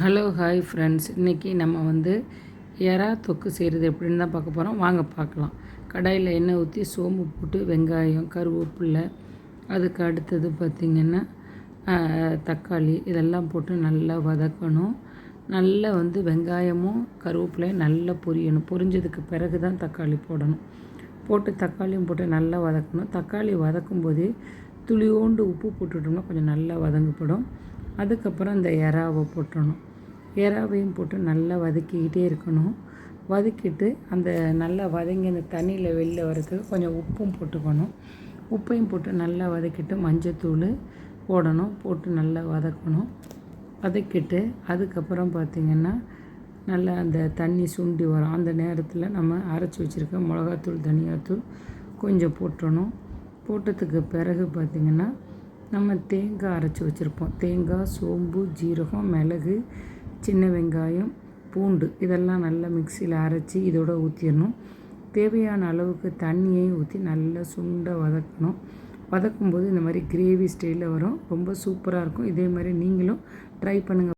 Hello hi friends இன்றைக்கி நம்ம வந்து எறா தொக்கு செய்கிறது எப்படின்னு தான் பார்க்க போகிறோம் வாங்க பார்க்கலாம். கடாயில் எண்ணெய் ஊற்றி சோம்பு போட்டு வெங்காயம் கருவேப்பில்லை அதுக்கு அடுத்தது பார்த்திங்கன்னா தக்காளி இதெல்லாம் போட்டு நல்லா வதக்கணும். நல்லா வந்து வெங்காயமும் கருவேப்பிலையும் நல்லா பொரியணும். பொரிஞ்சதுக்கு பிறகு தான் தக்காளி போடணும். போட்டு தக்காளியும் போட்டு நல்லா வதக்கணும். தக்காளி வதக்கும் போதே துளியோண்டு உப்பு போட்டுட்டோம்னா கொஞ்சம் நல்லா வதங்கப்படும். அதுக்கப்புறம் இந்த எறாவை போட்டுடணும் எறாவையும் போட்டு நல்லா வதக்கிக்கிட்டே இருக்கணும். வதக்கிட்டு அந்த நல்லா வதங்கி அந்த தண்ணியில் வெளில வரதுக்கு கொஞ்சம் உப்பும் போட்டுக்கணும். உப்பையும் போட்டு நல்லா வதக்கிட்டு மஞ்சத்தூள் போடணும். போட்டு நல்லா வதக்கணும். வதக்கிட்டு அதுக்கப்புறம் பார்த்திங்கன்னா நல்லா அந்த தண்ணி சுண்டி வரும். அந்த நேரத்தில் நம்ம அரைச்சி வச்சுருக்க மிளகாத்தூள் தனியாத்தூள் கொஞ்சம் போட்டுடணும் போட்டதுக்கு பிறகு பார்த்திங்கன்னா நம்ம தேங்காய் அரைச்சி வச்சுருப்போம். தேங்காய் சோம்பு ஜீரகம் மிளகு சின்ன வெங்காயம் பூண்டு இதெல்லாம் நல்லா மிக்சியில் அரைச்சி இதோட ஊற்றிடணும் தேவையான அளவுக்கு தண்ணியையும் ஊற்றி நல்லா சுண்ட வதக்கணும். வதக்கும்போது இந்த மாதிரி கிரேவி ஸ்டைலில் வரும். ரொம்ப சூப்பராக இருக்கும். இதே மாதிரி நீங்களும் ட்ரை பண்ணுங்கள்